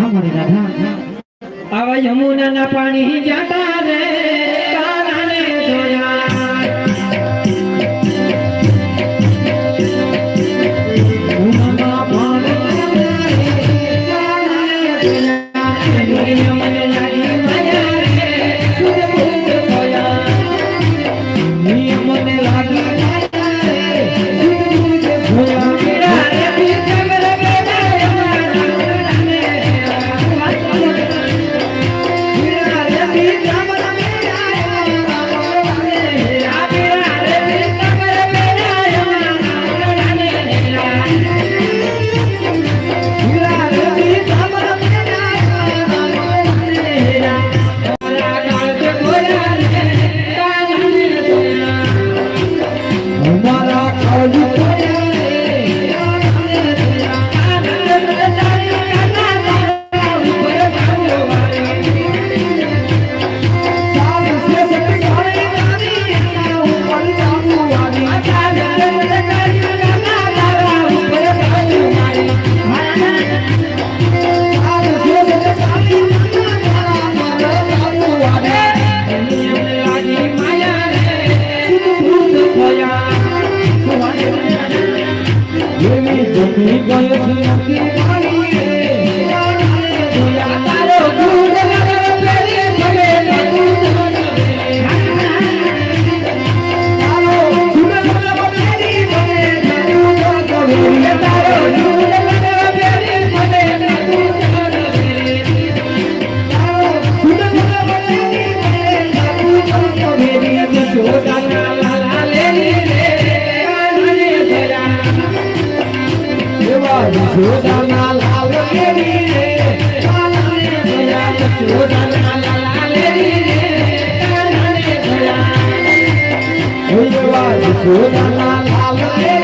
હા યમુના ના આવા પાણી જાતા રે. એવી જમી ગયો છે એવા જોડાના લાલ કેરી રે એવા જોડાના લાલ કેરી